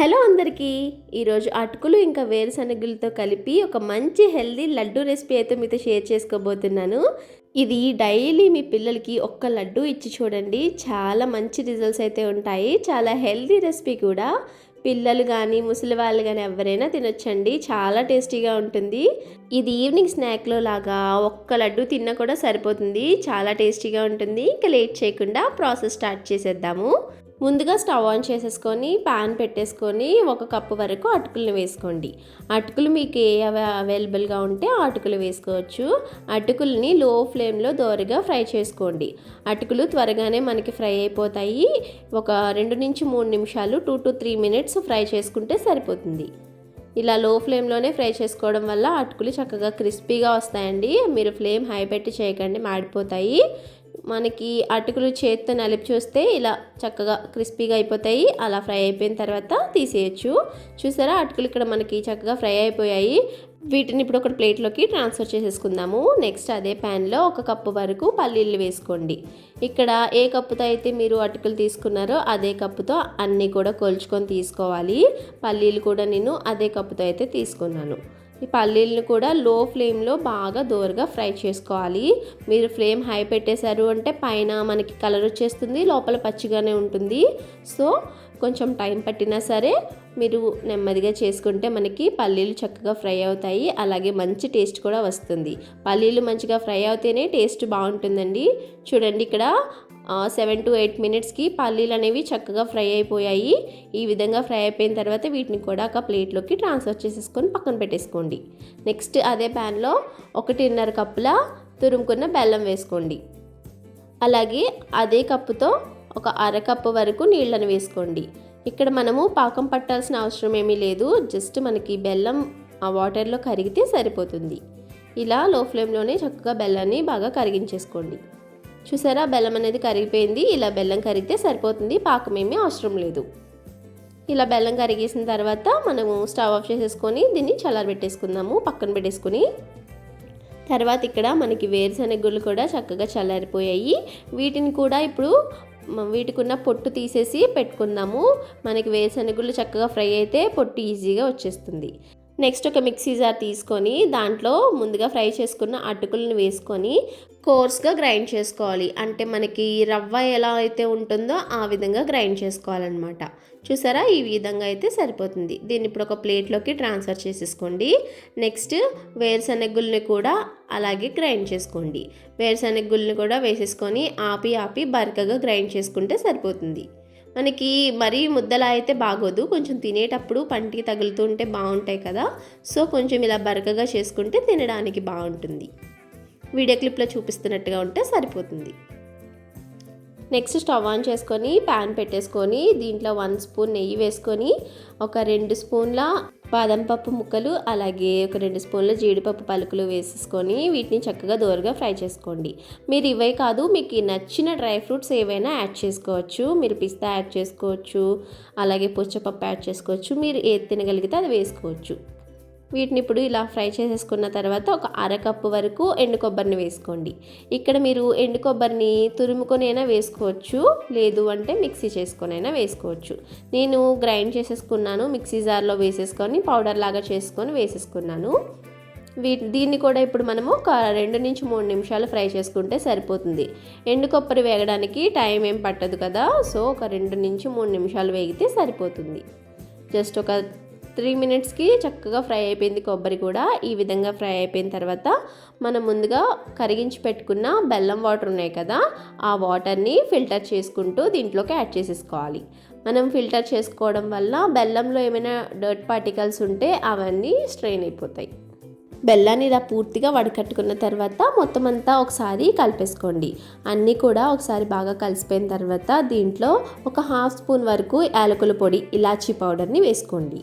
Hello అందరికీ. ఈరోజు అటుకులు ఇంకా వేరుశనగలతో కలిపి ఒక మంచి హెల్దీ లడ్డు రెసిపీ అయితే మీతో షేర్ చేసుకోబోతున్నాను. ఇది డైలీ మీ పిల్లలకి ఒక్క లడ్డు ఇచ్చి చూడండి. చాలా మంచి రిజల్ట్స్ అయితే ఉంటాయి. చాలా హెల్దీ రెసిపీ కూడా. పిల్లలు కానీ ముసలి వాళ్ళు కానీ ఎవరైనా తినొచ్చండి. చాలా టేస్టీగా ఉంటుంది. ఇది ఈవినింగ్ స్నాక్లో లాగా ఒక్క లడ్డు తిన్నా కూడా సరిపోతుంది. చాలా టేస్టీగా ఉంటుంది. ఇంకా లేట్ చేయకుండా ప్రాసెస్ స్టార్ట్ చేసేద్దాము. ముందుగా స్టవ్ ఆన్ చేసేసుకొని పాన్ పెట్టేసుకొని ఒక కప్పు వరకు అటుకులను వేసుకోండి. అటుకులు మీకు ఏ అవ- అవైలబుల్గా ఉంటే ఆ అటుకులు వేసుకోవచ్చు. అటుకుల్ని లో ఫ్లేమ్లో దోరగా ఫ్రై చేసుకోండి. అటుకులు త్వరగానే మనకి ఫ్రై అయిపోతాయి. ఒక రెండు నుంచి మూడు నిమిషాలు two to three minutes fry చేసుకుంటే సరిపోతుంది. ఇలా లో ఫ్లేమ్లోనే ఫ్రై చేసుకోవడం వల్ల అటుకులు చక్కగా క్రిస్పీగా వస్తాయండి. మీరు ఫ్లేమ్ హై పెట్టి చేయకండి మాడిపోతాయి. మనకి అటుకులు చేత్తో నలిపి చూస్తే ఇలా చక్కగా క్రిస్పీగా అయిపోతాయి. అలా ఫ్రై అయిపోయిన తర్వాత తీసేయచ్చు. చూసారా? అటుకులు ఇక్కడ మనకి చక్కగా ఫ్రై అయిపోయాయి. వీటిని ఇప్పుడు ఒక ప్లేట్లోకి ట్రాన్స్ఫర్ చేసేసుకుందాము. నెక్స్ట్ అదే ప్యాన్లో ఒక కప్పు వరకు పల్లీలు వేసుకోండి. ఇక్కడ ఏ కప్పుతో అయితే మీరు అటుకులు తీసుకున్నారో అదే కప్పుతో అన్నీ కూడా కొలుచుకొని తీసుకోవాలి. పల్లీలు కూడా నేను అదే కప్పుతో అయితే తీసుకున్నాను. ఈ పల్లీలను కూడా లో ఫ్లేమ్లో బాగా దోరగా ఫ్రై చేసుకోవాలి. మీరు ఫ్లేమ్ హై పెట్టేశారు అంటే పైన మనకి కలర్ వచ్చేస్తుంది లోపల పచ్చిగానే ఉంటుంది. సో కొంచెం టైం పట్టినా సరే మీరు నెమ్మదిగా చేసుకుంటే మనకి పల్లీలు చక్కగా ఫ్రై అవుతాయి. అలాగే మంచి టేస్ట్ కూడా వస్తుంది. పల్లీలు మంచిగా ఫ్రై అవుతేనే టేస్ట్ బాగుంటుందండి. చూడండి ఇక్కడ సెవెన్ టు ఎయిట్ మినిట్స్కి పల్లీలు అనేవి చక్కగా ఫ్రై అయిపోయాయి. ఈ విధంగా ఫ్రై అయిపోయిన తర్వాత వీటిని కూడా ఒక ప్లేట్లోకి ట్రాన్స్ఫర్ చేసేసుకొని పక్కన పెట్టేసుకోండి. నెక్స్ట్ అదే ప్యాన్లో ఒకటిన్నర కప్పుల తురుముకున్న బెల్లం వేసుకోండి. అలాగే అదే కప్పుతో ఒక అరకప్పు వరకు నీళ్ళని వేసుకోండి. ఇక్కడ మనము పాకం పట్టాల్సిన అవసరం ఏమీ లేదు. జస్ట్ మనకి బెల్లం ఆ వాటర్లో కరిగితే సరిపోతుంది. ఇలా లో ఫ్లేమ్లోనే చక్కగా బెల్లాన్ని బాగా కరిగించేసుకోండి. చూసారా? బెల్లం అనేది కరిగిపోయింది. ఇలా బెల్లం కరిగితే సరిపోతుంది. పాకం ఏమీ అవసరం లేదు. ఇలా బెల్లం కరిగేసిన తర్వాత మనము స్టవ్ ఆఫ్ చేసేసుకొని దీన్ని చల్లారబెట్టేసుకుందాము పక్కన పెట్టేసుకుని. తర్వాత ఇక్కడ మనకి వేరుశనగుళ్ళు కూడా చక్కగా చల్లారిపోయాయి. వీటిని కూడా ఇప్పుడు వీటికున్న వీటికి ఉన్న పొట్టు తీసేసి పెట్టుకుందాము. మనకి వేరుశనగుళ్ళు చక్కగా ఫ్రై అయితే పొట్టు ఈజీగా వచ్చేస్తుంది. నెక్స్ట్ ఒక మిక్సీ జార్ తీసుకొని దాంట్లో ముందుగా ఫ్రై చేసుకున్న అటుకులను వేసుకొని కోర్స్గా గ్రైండ్ చేసుకోవాలి. అంటే మనకి రవ్వ ఎలా అయితే ఉంటుందో ఆ విధంగా గ్రైండ్ చేసుకోవాలన్నమాట. చూసారా? ఈ విధంగా అయితే సరిపోతుంది. దీన్ని ఇప్పుడు ఒక ప్లేట్లోకి ట్రాన్స్ఫర్ చేసేసుకోండి. నెక్స్ట్ వేరుశనగుల్ని కూడా అలాగే గ్రైండ్ చేసుకోండి. వేరుశనగుల్ని కూడా వేసేసుకొని ఆపి ఆపి బరకగా గ్రైండ్ చేసుకుంటే సరిపోతుంది. మనకి మరీ ముద్దలా అయితే బాగోదు. కొంచెం తినేటప్పుడు పంటికి తగులుతూ ఉంటే బాగుంటాయి కదా. సో కొంచెం ఇలా బరకగా చేసుకుంటే తినడానికి బాగుంటుంది. వీడియో క్లిప్లో చూపిస్తున్నట్టుగా ఉంటే సరిపోతుంది. నెక్స్ట్ స్టవ్ ఆన్ చేసుకొని ప్యాన్ పెట్టేసుకొని దీంట్లో వన్ స్పూన్ నెయ్యి వేసుకొని ఒక రెండు స్పూన్ల బాదం పప్పు ముక్కలు అలాగే ఒక రెండు స్పూన్ల జీడిపప్పు పలుకులు వేసేసుకొని వీటిని చక్కగా దోరగా ఫ్రై చేసుకోండి. మీరు ఇవే కాదు మీకు నచ్చిన డ్రై ఫ్రూట్స్ ఏవైనా యాడ్ చేసుకోవచ్చు. మీరు పిస్తా యాడ్ చేసుకోవచ్చు అలాగే పుచ్చపప్పు యాడ్ చేసుకోవచ్చు. మీరు ఏది తినగలిగితే అది వేసుకోవచ్చు. వీటిని ఇప్పుడు ఇలా ఫ్రై చేసేసుకున్న తర్వాత ఒక అరకప్పు వరకు ఎండు కొబ్బరిని వేసుకోండి. ఇక్కడ మీరు ఎండు కొబ్బరిని తురుముకొని అయినా వేసుకోవచ్చు లేదు అంటే మిక్సీ చేసుకొని అయినా వేసుకోవచ్చు. నేను గ్రైండ్ చేసేసుకున్నాను మిక్సీ జార్లో వేసేసుకొని పౌడర్ లాగా చేసుకొని వేసేసుకున్నాను. వీ దీన్ని కూడా ఇప్పుడు మనము ఒక రెండు నుంచి మూడు నిమిషాలు ఫ్రై చేసుకుంటే సరిపోతుంది. ఎండు కొబ్బరి వేగడానికి టైం ఏం పట్టదు కదా సో ఒక రెండు నుంచి మూడు నిమిషాలు వేగితే సరిపోతుంది. జస్ట్ ఒక త్రీ మినిట్స్కి చక్కగా ఫ్రై అయిపోయింది కొబ్బరి కూడా. ఈ విధంగా ఫ్రై అయిపోయిన తర్వాత మనం ముందుగా కరిగించి పెట్టుకున్న బెల్లం వాటర్ ఉన్నాయి కదా ఆ వాటర్ని ఫిల్టర్ చేసుకుంటూ దీంట్లోకి యాడ్ చేసేసుకోవాలి. మనం ఫిల్టర్ చేసుకోవడం వల్ల బెల్లంలో ఏమైనా డర్ట్ పార్టికల్స్ ఉంటే అవన్నీ స్ట్రెయిన్ అయిపోతాయి. బెల్లాన్ని ఇలా పూర్తిగా వడకట్టుకున్న తర్వాత మొత్తం అంతా ఒకసారి కలిపేసుకోండి. అన్నీ కూడా ఒకసారి బాగా కలిసిపోయిన తర్వాత దీంట్లో ఒక హాఫ్ స్పూన్ వరకు యాలకుల పొడి ఇలాచీ పౌడర్ని వేసుకోండి.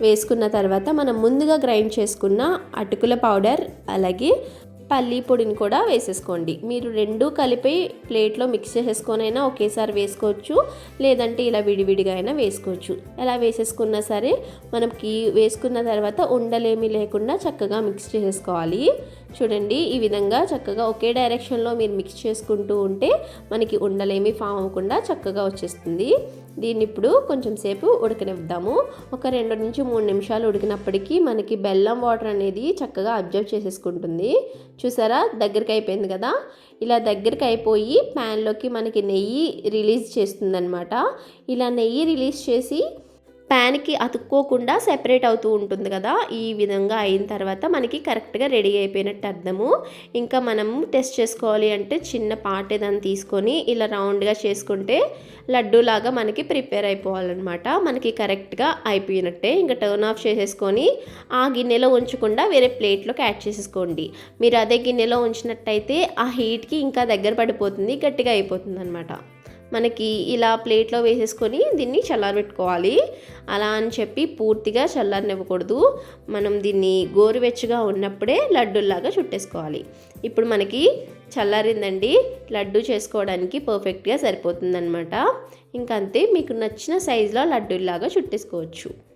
వేసుకున్న తర్వాత మనం ముందుగా గ్రైండ్ చేసుకున్న అటుకుల పౌడర్ అలాగే పల్లీ పొడిని కూడా వేసేసుకోండి. మీరు రెండు కలిపి ప్లేట్లో మిక్స్ చేసేసుకొనైనా ఒకేసారి వేసుకోవచ్చు. లేదంటే ఇలా విడివిడిగా అయినా వేసుకోవచ్చు. ఎలా వేసేసుకున్నా సరే మనకి వేసుకున్న తర్వాత ఉండలేమి లేకుండా చక్కగా మిక్స్ చేసేసుకోవాలి. చూడండి ఈ విధంగా చక్కగా ఒకే డైరెక్షన్లో మీరు మిక్స్ చేసుకుంటూ ఉంటే మనకి ఉండలేమి ఫామ్ అవ్వకుండా చక్కగా వచ్చేస్తుంది. దీన్ని ఇప్పుడు కొంచెం సేపు ఉడకనిద్దాము ఒక రెండు నుంచి మూడు నిమిషాలు ఉడికినప్పటికీ మనకి బెల్లం వాటర్ అనేది చక్కగా అబ్జర్వ్ చేసేసుకుంటుంది. చూసారా? దగ్గరికి అయిపోయింది కదా? ఇలా దగ్గరికి అయిపోయి ప్యాన్లోకి మనకి నెయ్యి రిలీజ్ చేస్తుందన్నమాట. ఇలా నెయ్యి రిలీజ్ చేసి ప్యాన్కి అతుక్కోకుండా సెపరేట్ అవుతూ ఉంటుంది కదా ఈ విధంగా అయిన తర్వాత మనకి కరెక్ట్గా రెడీ అయిపోయినట్టు అర్థము. ఇంకా మనం టెస్ట్ చేసుకోవాలి అంటే చిన్న పాట ఏదైనా తీసుకొని ఇలా రౌండ్గా చేసుకుంటే లడ్డూలాగా మనకి ప్రిపేర్ అయిపోవాలన్నమాట. మనకి కరెక్ట్గా అయిపోయినట్టే. ఇంకా టర్న్ ఆఫ్ చేసేసుకొని ఆ గిన్నెలో ఉంచకుండా వేరే ప్లేట్లోకి యాడ్ చేసేసుకోండి. మీరు అదే గిన్నెలో ఉంచినట్టయితే ఆ హీట్కి ఇంకా దగ్గర పడిపోతుంది గట్టిగా అయిపోతుంది అనమాట మనకి ఇలా ప్లేట్లో వేసేసుకొని దీన్ని చల్లారబెట్టుకోవాలి. అలా అని చెప్పి పూర్తిగా చల్లారనివ్వకూడదు. మనం దీన్ని గోరువెచ్చగా ఉన్నప్పుడే లడ్డూల్లాగా చుట్టేసుకోవాలి. ఇప్పుడు మనకి చల్లారిందండి. లడ్డు చేసుకోవడానికి పర్ఫెక్ట్గా సరిపోతుందన్నమాట. ఇంకంతే మీకు నచ్చిన సైజులో లడ్డూల్లాగా చుట్టేసుకోవచ్చు.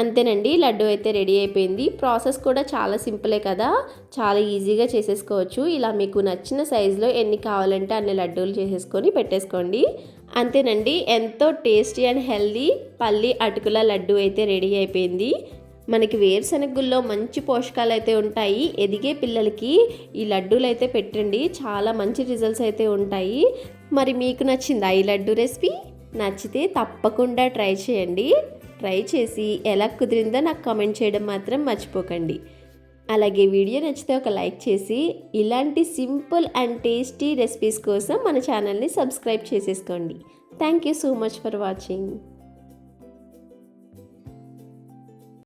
అంతేనండి లడ్డు అయితే రెడీ అయిపోయింది. ప్రాసెస్ కూడా చాలా సింపులే కదా. చాలా ఈజీగా చేసేసుకోవచ్చు. ఇలా మీకు నచ్చిన సైజులో ఎన్ని కావాలంటే అన్ని లడ్డూలు చేసేసుకొని పెట్టేసుకోండి. అంతేనండి ఎంతో టేస్టీ అండ్ హెల్దీ పల్లి అటుకుల లడ్డు అయితే రెడీ అయిపోయింది. మనకి వేరుశనగుల్లో మంచి పోషకాలు అయితే ఉంటాయి. ఎదిగే పిల్లలకి ఈ లడ్డూలు అయితే పెట్టండి. చాలా మంచి రిజల్ట్స్ అయితే ఉంటాయి. మరి మీకు నచ్చిందా ఈ లడ్డు రెసిపీ? నచ్చితే తప్పకుండా ట్రై చేయండి. ట్రై చేసి ఎలా కుదిరిందో నాకు కామెంట్ చేయడం మాత్రం మర్చిపోకండి. అలాగే వీడియో నచ్చితే ఒక లైక్ చేసి ఇలాంటి సింపుల్ అండ్ టేస్టీ రెసిపీస్ కోసం మన ఛానల్ని సబ్స్క్రైబ్ చేసేసుకోండి. Thank you so much for watching.